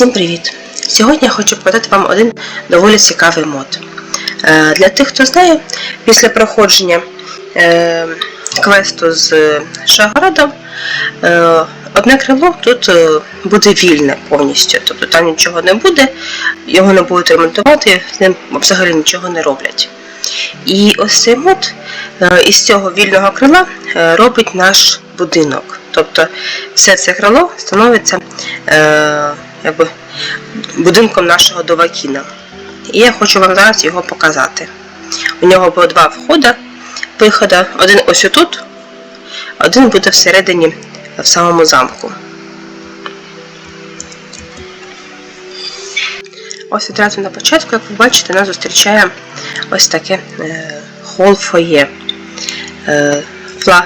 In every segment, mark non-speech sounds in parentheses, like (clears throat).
Всім привіт! Сьогодні я хочу показати вам один доволі цікавий мод. Е, Для тих, хто знає, після проходження е, квесту з Шаградом е, одне крило тут буде вільне повністю. Тобто там нічого не буде, його не будуть ремонтувати, з ним взагалі нічого не роблять. І ось цей мод із цього вільного крила робить наш будинок. Тобто все це крило становиться якби, будинком нашого Довакіна. І я хочу вам зараз його показати. У нього було два входи, виходи. Один ось отут, один буде всередині в самому замку. Ось одразу на початку, як ви бачите, нас зустрічає ось таке е, хол-фоє. Е, е,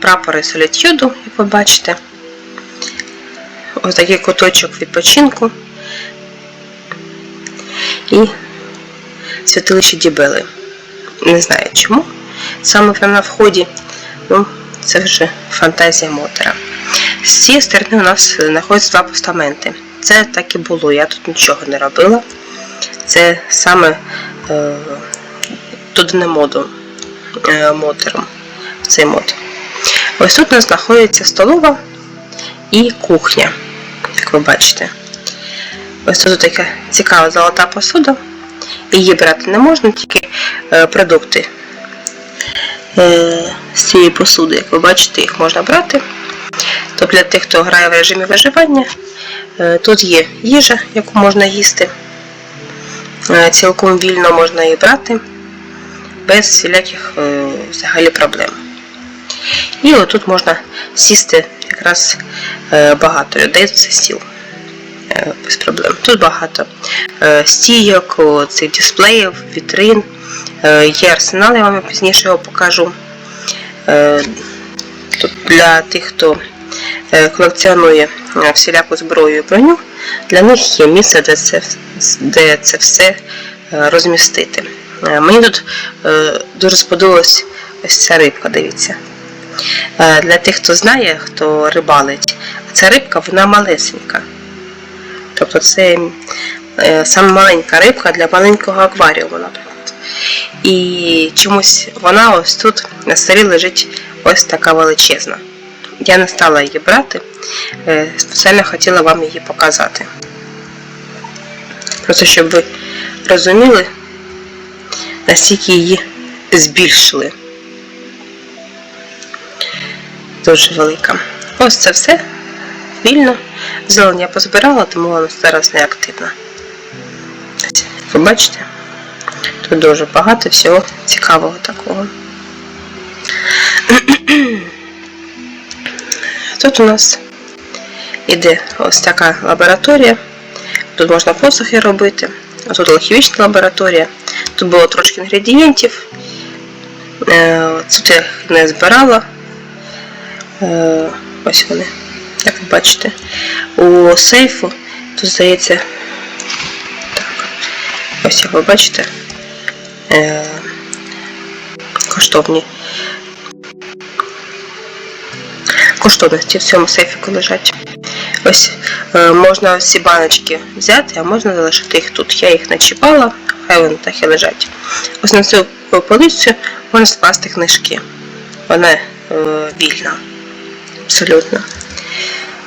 прапори солітюду, як ви бачите. Ось такий куточок відпочинку. І святилище Дібели. Не знаю чому. Саме на вході, ну, це вже фантазія мотора. З цієї сторони у нас знаходяться два постаменти. Це так і було, я тут нічого не робила. Це саме е, туди не моду е, мотором. Цей мод. Ось тут у нас знаходиться столова і кухня, як ви бачите. Ось тут така цікава золота посуда. Її брати не можна, тільки е, продукти е, з цієї посуди, як ви бачите, їх можна брати. Тобто для тих, хто грає в режимі виживання, е, тут є їжа, яку можна їсти. Цілком вільно можна її брати, без всіляких взагалі проблем. І отут можна сісти якраз е, багато людей за цей стіл. Е, Без проблем. Тут багато е, стійок, цих дисплеїв, вітрин. Є арсенал, я вам пізніше його покажу. Тут для тих, хто колекціонує всіляку зброю і броню, для них є місце, де це, де це все розмістити. Мені тут дуже сподобалась ось ця рибка, дивіться. Е, Для тих, хто знає, хто рибалить, ця рибка вона малесенька. Тобто це е, саме маленька рибка для маленького акваріуму, наприклад. І чомусь вона ось тут на столі лежить ось така величезна. Я не стала її брати, е, спеціально хотіла вам її показати. Просто щоб ви розуміли, наскільки її збільшили. Дуже велика. Ось це все вільно. Зелень я позбирала, тому вона зараз не активна. Ви бачите? Тут дуже багато всього цікавого такого. Тут у нас іде ось така лабораторія. Тут можна посухи робити. Тут алхімічна лабораторія. Тут було трошки інгредієнтів. Е, Тут я їх не збирала. Е, Ось вони, як ви бачите. У сейфу тут здається. Так. Ось як ви бачите. Е, Коштовні. Коштовності в цьому сейфіку лежать. Ось е, можна ці баночки взяти, а можна залишити їх тут. Я їх не чіпала, хай вони так і лежать. Ось на цю полицю можна скласти книжки. Вона е, вільна. Абсолютно.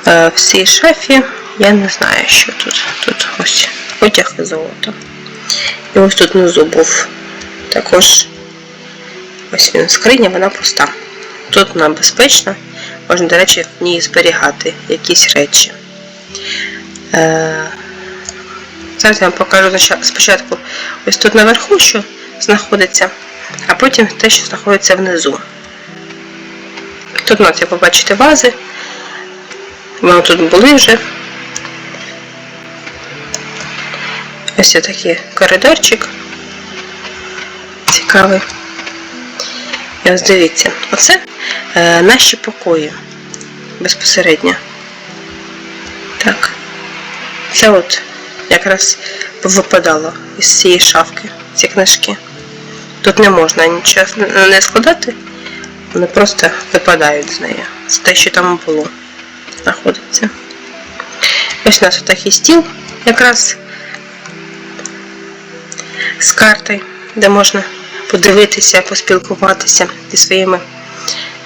Е, в цій шафі я не знаю, що тут. Тут ось одяг і золото. І ось тут внизу був також ось він скриня, вона пуста. Тут вона безпечна, можна, до речі, в ній зберігати якісь речі. Е, Зараз я вам покажу спочатку ось тут наверху, що знаходиться, а потім те, що знаходиться внизу. Тут у нас, як ви бачите, вази. Вони тут були вже. Ось такий коридорчик. Цікавий. І ось дивіться, оце е, наші покої безпосередньо. Так. Це от якраз випадало із цієї шафки, ці книжки. Тут не можна нічого не складати, вони просто випадають з неї. Це те, що там було, знаходиться. Ось у нас отакий стіл. якраз з картою, де можна подивитися, поспілкуватися зі своїми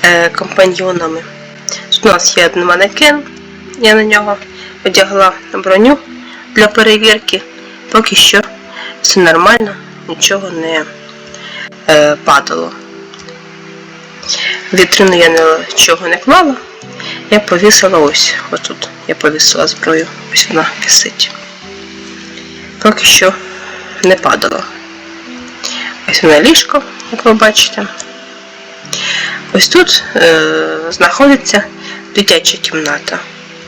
е, компаньйонами. Тут у нас є один манекен, я на нього одягла броню для перевірки. Поки що все нормально, нічого не е, падало. Вітрину я нічого не клала. Я повісила ось, отут. Я повісила зброю, ось вона висить. Поки що не падало. Ось вона ліжко, як ви бачите. Ось тут е, знаходиться дитяча кімната.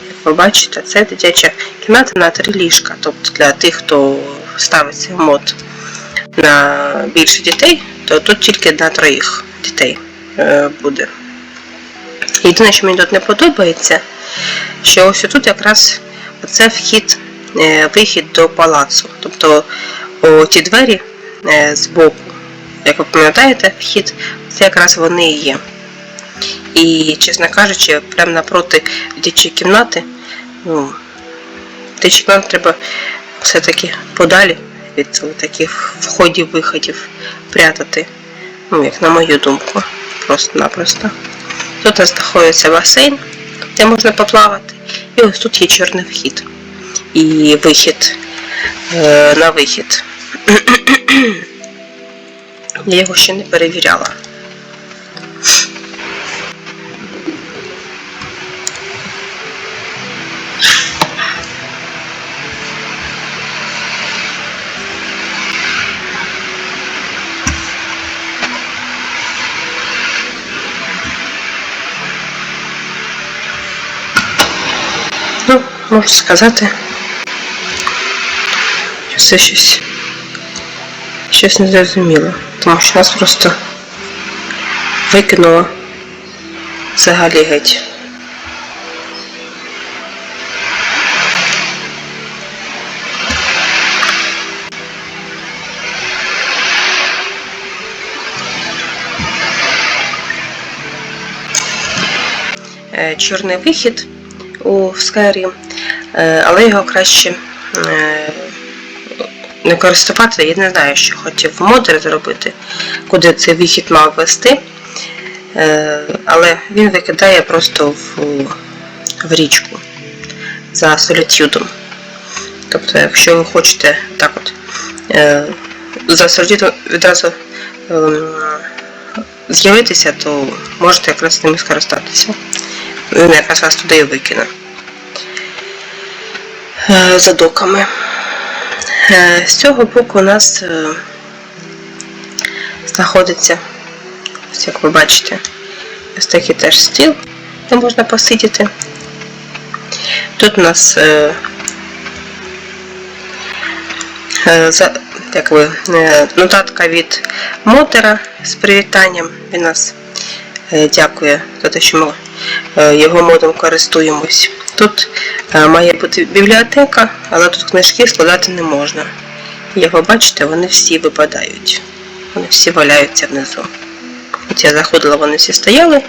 Як ви бачите, це дитяча кімната на три ліжка. Тобто для тих, хто ставиться в мод на більше дітей, то тут тільки на троїх дітей буде. Єдине, що мені тут не подобається, що ось тут якраз це вхід, е, вихід до палацу. Тобто ті двері е, з боку, як ви пам'ятаєте, вхід, це якраз вони і є. І, чесно кажучи, прямо напроти дитячої кімнати, ну, дитячі кімнати треба все-таки подалі від таких входів-виходів прятати. Ну, як на мою думку, просто-напросто. Тут знаходиться басейн, де можна поплавати. І ось тут є чорний вхід. І вихід е, на вихід. (clears throat) Я його ще не перевіряла. Можу сказати, що це щось, щось незрозуміло, тому що нас просто викинуло взагалі геть. Е, Чорний вихід у Skyrim, але його краще е, не користуватися. Я не знаю, що хотів модер зробити, куди цей вихід мав вести. Е, Але він викидає просто в, в річку за солітюдом. Тобто, якщо ви хочете так от е, за солітюдом відразу ем, з'явитися, то можете якраз ними скористатися. Він якраз вас туди і викине. Е, За доками. Е, З цього боку у нас е, знаходиться, ось як ви бачите, ось такий теж стіл, де можна посидіти. Тут у нас як ви, нотатка від Мотера з привітанням. Він нас дякує за те, що ми його модом користуємось. Тут е, має бути бібліотека, але тут книжки складати не можна. Як ви бачите, вони всі випадають. Вони всі валяються внизу. От я заходила, вони всі стояли.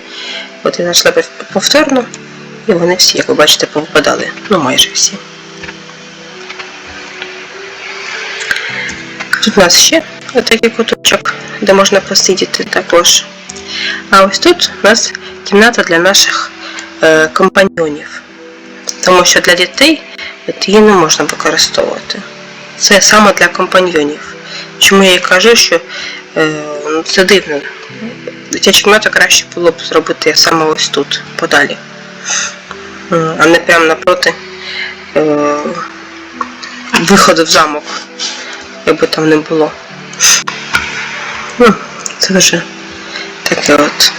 От я зайшла пов- повторно, і вони всі, як ви бачите, повипадали. Ну майже всі. Тут у нас ще отакий куточок, де можна посидіти також. А ось тут у нас кімната для наших е, компаньйонів. Тому що для дітей її не можна використовувати. Це саме для компаньйонів. Чому я і кажу, що е, ну, це дивно. Дитячу кімнату краще було б зробити саме ось тут, подалі. А не прямо напроти е, виходу в замок, якби там не було. Ну, це вже таке от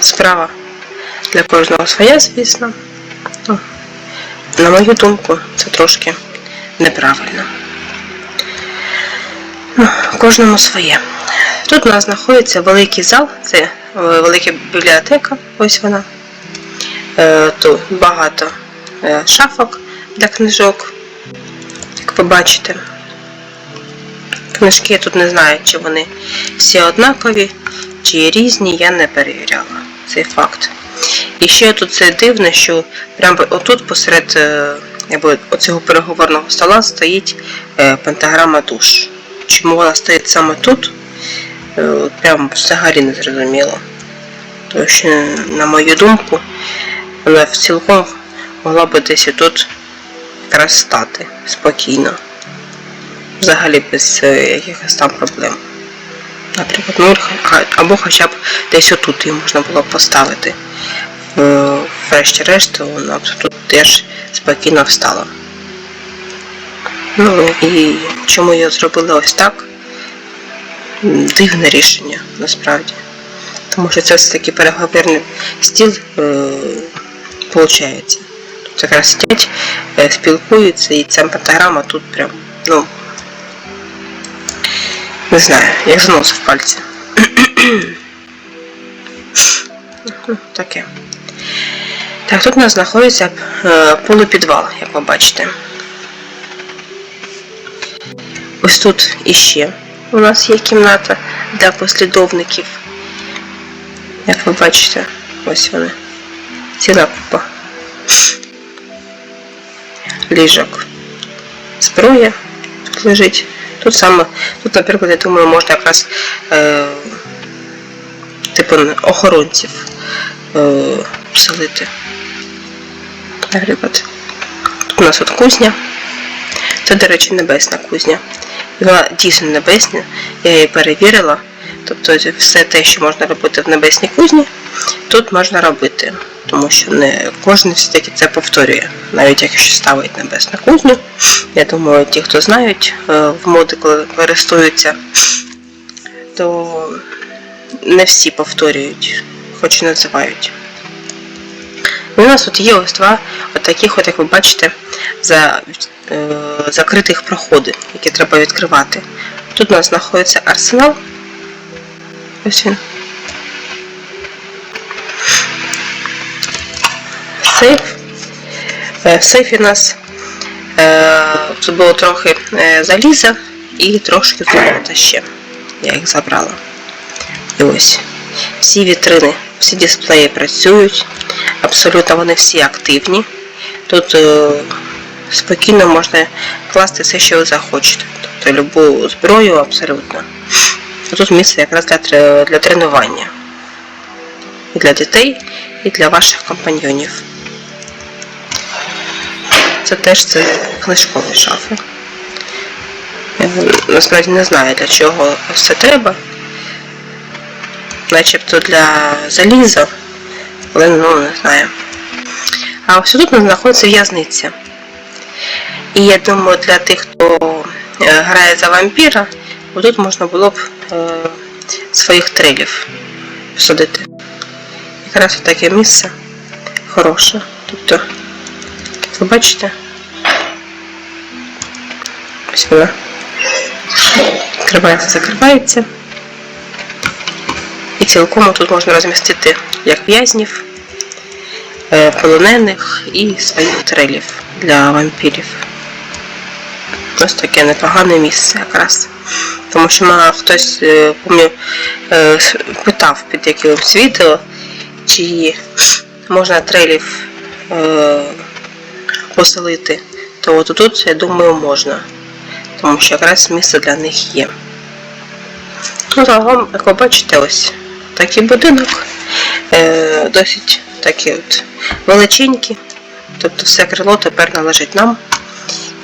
справа для кожного своя, звісно. На мою думку, це трошки неправильно. Ну, кожному своє. Тут у нас знаходиться великий зал, це е, велика бібліотека, ось вона. Е, Тут багато е, шафок для книжок, як ви бачите. Книжки я тут не знаю, чи вони всі однакові, чи різні, я не перевіряла цей факт. І ще тут це дивно, що прямо отут посеред е, якби оцього переговорного стола стоїть е, пентаграма душ. Чому вона стоїть саме тут? Е, от взагалі не зрозуміло. Тому що, на мою думку, вона в цілком могла би десь тут якраз стати спокійно. Взагалі без якихось там проблем. Наприклад, ну, або хоча б десь отут її можна було поставити. Е, Врешті-решт, вона тут теж спокійно встала. Ну і чому я зробила ось так? Дивне рішення, насправді. Тому що це все-таки переговорний стіл е, виходить. Тут якраз сидять, е, спілкуються, і ця пентаграма тут прям, ну, не знаю, як занос в пальці. Так, тут у нас знаходиться е, полупідвал, як ви бачите. Ось тут іще у нас є кімната для послідовників. Як ви бачите, ось вони. Ціла купа. Ліжок. Зброя тут лежить. Тут саме, тут, наприклад, я думаю, можна якраз е, типу охоронців е, поселити. Тут у нас от кузня. Це, до речі, небесна кузня. І Вона дійсно небесна, я її перевірила. Тобто все те, що можна робити в небесній кузні, тут можна робити. Тому що не кожен все-таки це повторює. Навіть якщо ставить небесну кузню. Я думаю, ті, хто знають е, в моди, коли користуються, то не всі повторюють, хоч і називають. І у нас тут є ось два от таких, от, як ви бачите, за, е, закритих проходи, які треба відкривати. Тут у нас знаходиться арсенал. Ось він. Сейф. Е, В сейфі у нас е, тут було трохи е, заліза і трошки золота ще. Я їх забрала. І ось. Всі вітрини, всі дисплеї працюють. Абсолютно вони всі активні. Тут е, спокійно можна класти все, що ви захочете. Тобто любу зброю абсолютно. Тут місце якраз для, для тренування. І для дітей, і для ваших компаньйонів. Це теж це книжкові шафи. Я насправді не знаю для чого це треба. Начебто для заліза, але ну не знаю. А ось тут знаходиться в'язниця. І я думаю, для тих, хто е, грає за вампіра, тут можна було б е, своїх трелів посадити. Якраз таке місце хороше. Тобто, ви бачите? Ось вона. Відкривається, закривається. І цілком тут можна розмістити як в'язнів, е, полонених і своїх трелів для вампірів. Ось таке непогане місце якраз. Тому що мене хтось, е, пам'ятаю, е, питав під якимось відео, чи можна трелів е, поселити, то от тут, я думаю, можна. Тому що якраз місце для них є. Ну, загалом, як ви бачите, ось такий будинок. Е, досить такий от величенький. Тобто все крило тепер належить нам.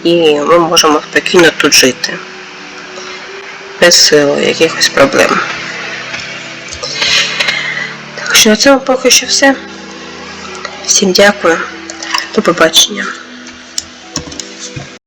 І ми можемо спокійно тут жити. Без е, якихось проблем. Так що на цьому поки що все. Всім дякую. До побачення.